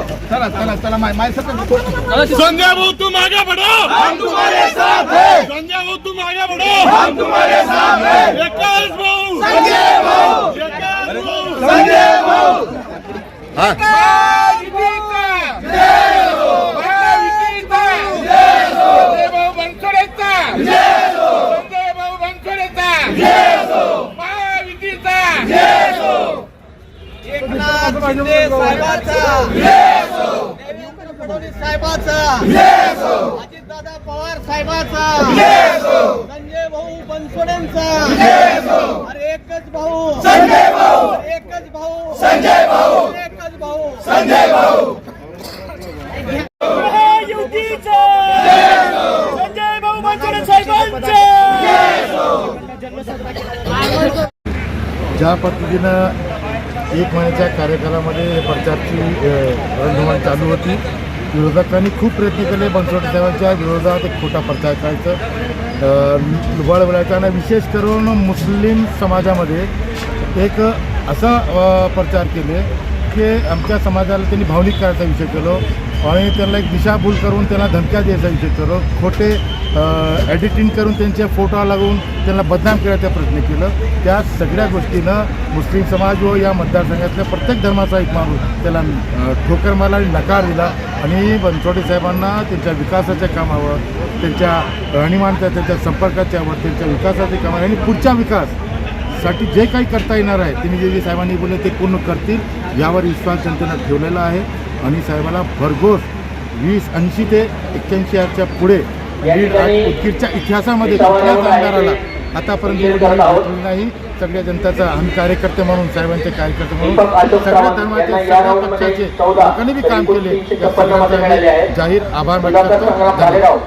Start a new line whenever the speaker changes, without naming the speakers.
चला माय माय सबको
संजय भाऊ तुम आगे बढ़ो
हम तुम्हारे साथ हैं.
संजय भाऊ तुम आगे बढ़ो
हम तुम्हारे साथ हैं.
विकास भाऊ.
संजय भाऊ. संजय भाऊ.
एकनाथ साहेबाचा अजितदादा पवार साहेबाचा. संजय भाऊ बनसोडेंचा. अरे एकच भाऊ.
संजय भाऊ
एकच भाऊ.
संजय भाऊ
एकच भाऊ.
संजय भाऊ
संजय भाऊ बनसोडे साहेबांचे
ज्या पद्धतीनं एक महिन्याच्या कार्यकालामध्ये प्रचारची रणधुमाळी चालू होती. विरोधकांनी खूप प्रयत्न केले. बनसोडे साहेबांच्या विरोधात एक खोटा प्रचार करायचं. वळवळायचा आणि विशेष करून मुस्लिम समाजामध्ये एक असा प्रचार केले की आमच्या समाजाला त्यांनी भावनिक करायचा विषय केलो. आणि त्यांना एक दिशाभूल करून त्यांना धमक्या द्यायचा विषय केलो. खोटे एडिटिंग करून त्यांचे फोटो लागून त्यांना बदनाम करायचा प्रयत्न केलं. त्या सगळ्या गोष्टीनं मुस्लिम समाज व या मतदारसंघातल्या प्रत्येक धर्माचा एक माणूस त्याला ठोकर मारला आणि नकार दिला. आणि बनसोडे साहेबांना त्यांच्या विकासाच्या कामावर त्यांच्या राहणीमानच्या त्यांच्या संपर्काच्यावर त्यांच्या विकासाच्या कामावर आणि पुढचा विकास साठी जे काही करता येणार आहे त्यांनी जे जे साहेबांनी बोलले ते पूर्ण करतील यावर विश्वास जनतेनं ठेवलेला आहे. आणि साहेबाला भरघोस वीस ऐंशी ते एक्क्याऐंशी याच्यापुढे उदगीरच्या इतिहासामध्ये कुठल्याच आमदाराला आतापर्यंत नाही. सगळ्या जनताचा आम्ही कार्यकर्ते म्हणून साहेबांचे कार्यकर्ते म्हणून सगळ्या धर्माचे सगळ्या पक्षाचे लोकांनी बी काम केले. जाहीर आभार व्यक्त करतो.